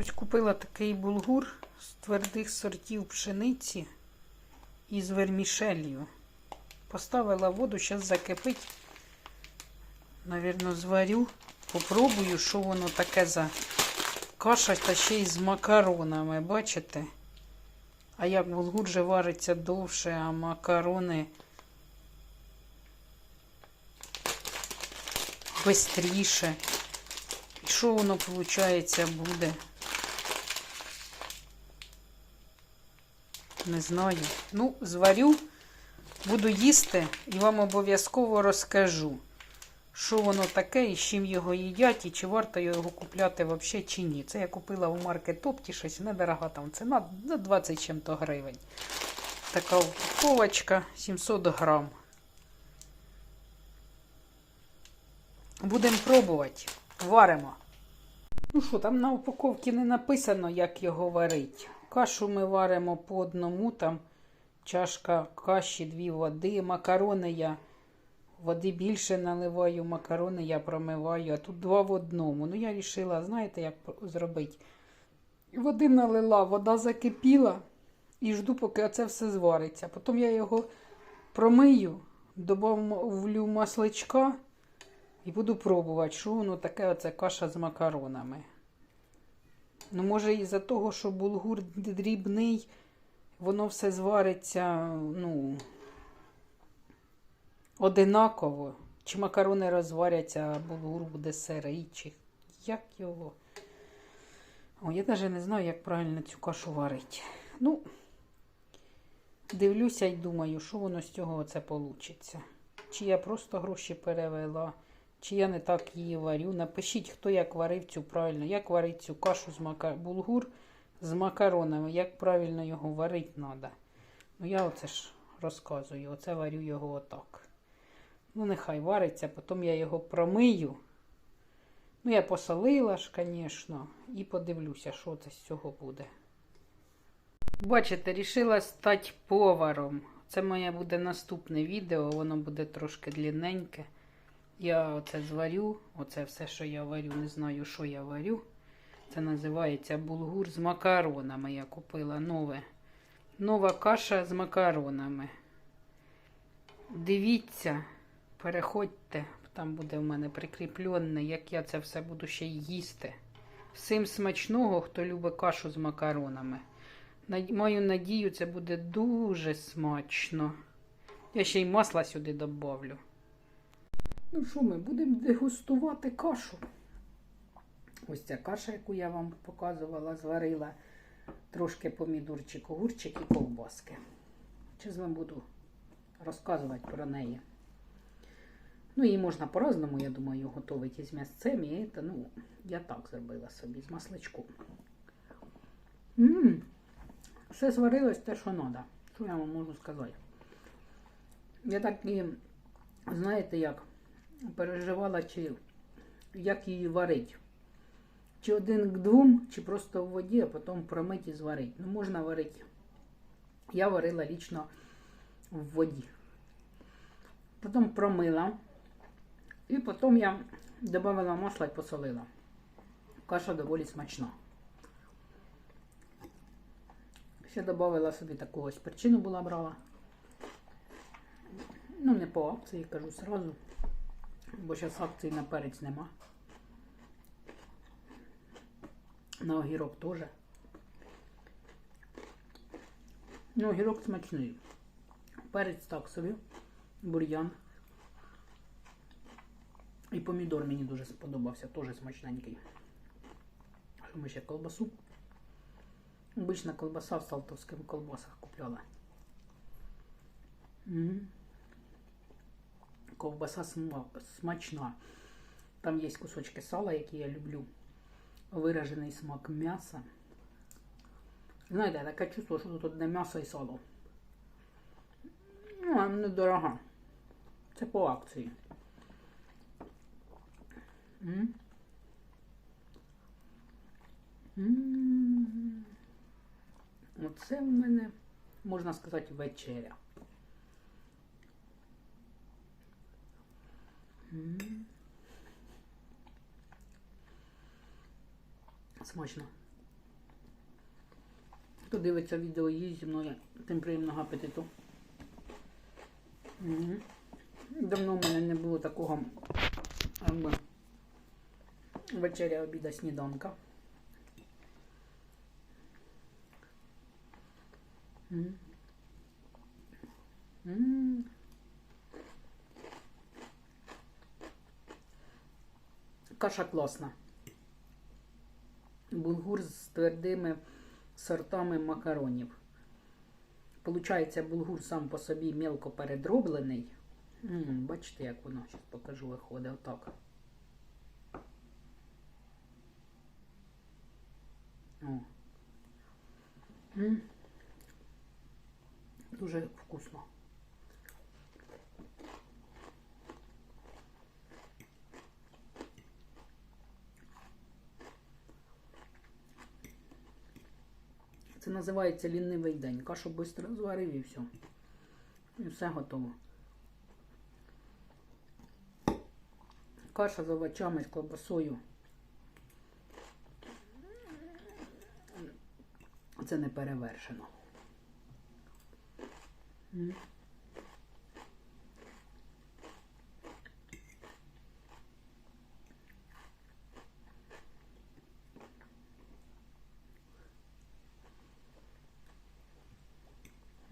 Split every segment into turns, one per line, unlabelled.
Ось купила такий булгур з твердих сортів пшениці із вермішелью. Поставила воду, зараз закипить. Навірно, зварю. Попробую, що воно таке за каша та ще й з макаронами, бачите? А як булгур же вариться довше, а макарони бистріше. І що воно, виходить, буде? Не знаю. Ну, зварю, буду їсти і вам обов'язково розкажу, що воно таке і з чим його їдять, і чи варто його купляти взагалі чи ні. Це я купила у маркет Опті щось недорога там ціна за 20 чим-то гривень. Така упаковочка 700 грам. Будемо пробувати. Варимо. Ну що, там на упаковці не написано, як його варить. Кашу ми варимо по одному, там чашка каші, дві води, макарони я води більше наливаю, макарони я промиваю, а тут два в одному. Ну, я вирішила, знаєте, як зробити? Води налила, вода закипіла і жду, поки оце все звариться. Потім я його промию, добавлю масличка і буду пробувати, що воно таке оце каша з макаронами. Ну, може, із-за того, що булгур дрібний, воно все звариться, ну, одинаково. Чи макарони розваряться, а булгур буде сирий, чи як його. О, я навіть не знаю, як правильно цю кашу варити. Ну, дивлюся і думаю, що воно з цього оце вийде. Чи я просто гроші перевела. Чи я не так її варю. Напишіть, хто як варив цю правильно. Як варить цю кашу з мака... булгур з макаронами. Як правильно його варити треба. Ну, я оце ж розказую. Оце варю його отак. Ну, нехай вариться, потім я його промию. Ну, я посолила ж, звісно, і подивлюся, що це з цього буде. Бачите, рішила стати поваром. Це моє буде наступне відео, воно буде трошки длинненьке. Я оце зварю, оце все, що я варю, не знаю, що я варю. Це називається булгур з макаронами. Я купила нове. Нова каша з макаронами. Дивіться, переходьте, там буде в мене прикріплене, як я це все буду ще їсти. Всім смачного, хто любить кашу з макаронами. Маю надію, це буде дуже смачно. Я ще й масла сюди добавлю. Ну що, ми будемо дегустувати кашу. Ось ця каша, яку я вам показувала, зварила трошки помідорчик, огурчик і ковбаски. Зараз вам буду розказувати про неї. Ну, її можна по-разному, я думаю, готувати з м'ясцем. І це, ну, я так зробила собі з масличком. Ммм, все зварилось те, що треба. Що я вам можу сказати? Я так і, знаєте, як переживала, чи як її варить. Чи один к двом, чи просто в воді, а потім промить і зварить. Ну, можна варити. Я варила лічно в воді. Потім промила. І потім я додала масла і посолила. Каша доволі смачна. Ще додала собі таку ось перчину була брала. Ну, не по акції, кажу сразу. Бо зараз акцій на перець нема. На огірок теж. Ну, огірок смачний. Перець так собі, бур'ян. І помідор мені дуже сподобався, теж смачненький. Ми ще колбасу? Обична колбаса в салтовських колбасах купляла. -м. Ковбаса смачна. Там є кусочки сала, які я люблю. Виражений смак м'яса. Знаєте, таке чувство, що тут одне м'ясо і сало. Ну, а недорога. Це по акції. М -м -м. Оце в мене, можна сказати, вечеря. Смачно. Хто дивиться відео їсть зі мною, тим приємного апетиту. Давно в мене не було такого якби, вечеря, обіда, сніданка. М. М. Каша класна. Булгур з твердими сортами макаронів. Получається, булгур сам по собі мелко передроблений. М, бачите, як воно зараз покажу, виходить отак. О. М. Дуже вкусно. Це називається лінивий день. Кашу швидко зварив і все. І все готово. Каша з овочами, з колбасою. Це не перевершено. М.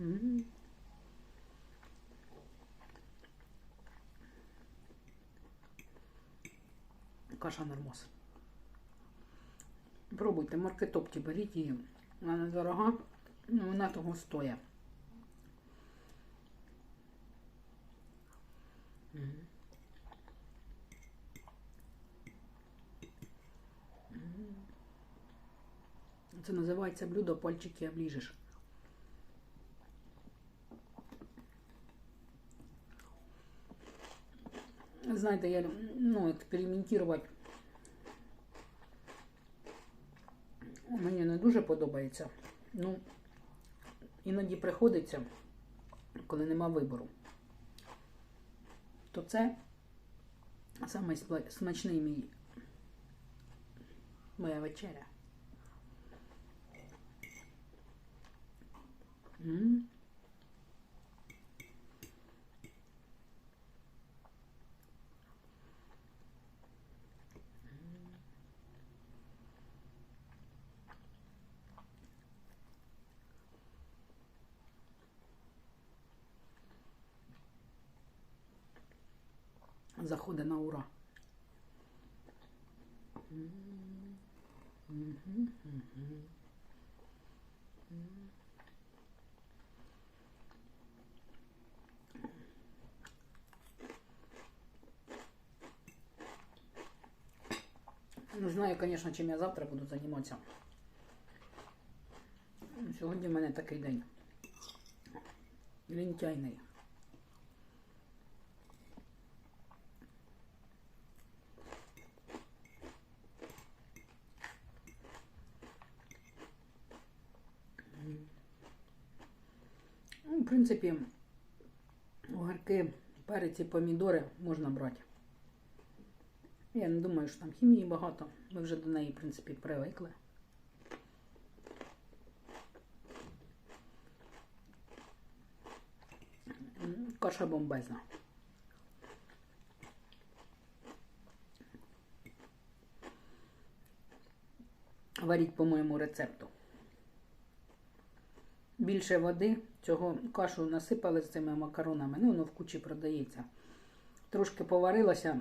М. Каша нормос. Пробуйте, маркетопті беріть її. Вона недорога, але вона того. М. Це називається блюдо пальчики обліжеш. Знаєте, я ну, експериментувати мені не дуже подобається. Ну, іноді приходиться, коли нема вибору. То це саме смачний мій моя вечеря. М. М. Мгм, мгм. М. Не знаю, звісно, чим я завтра буду займатися. Сьогодні в мене такий день. Лінтяйний. Ну, в принципі, огірки, перець і помідори можна брати. Я не думаю, що там хімії багато. Ми вже до неї, в принципі, привикли. Каша бомбезна. Варіть по моєму рецепту. Більше води, цього кашу насипали з цими макаронами, ну воно в кучі продається. Трошки поварилася.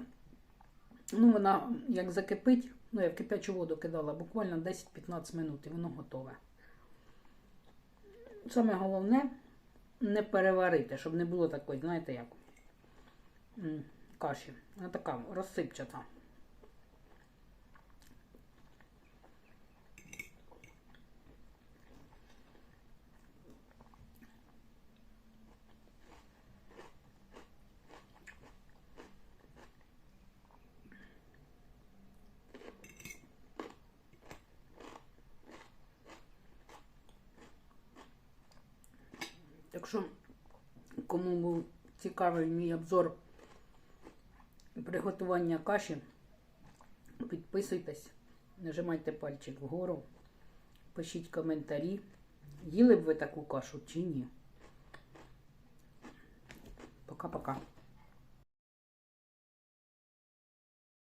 Ну, вона як закипить, ну я в кипячу воду кидала буквально 10-15 минут і воно готове. Саме головне не переварити, щоб не було такої, знаєте, як каші. Вона така розсипчата. Якщо кому був цікавий мій обзор приготування каші, підписуйтесь, нажимайте пальчик вгору, пишіть коментарі, їли б ви таку кашу чи ні. Пока-пока.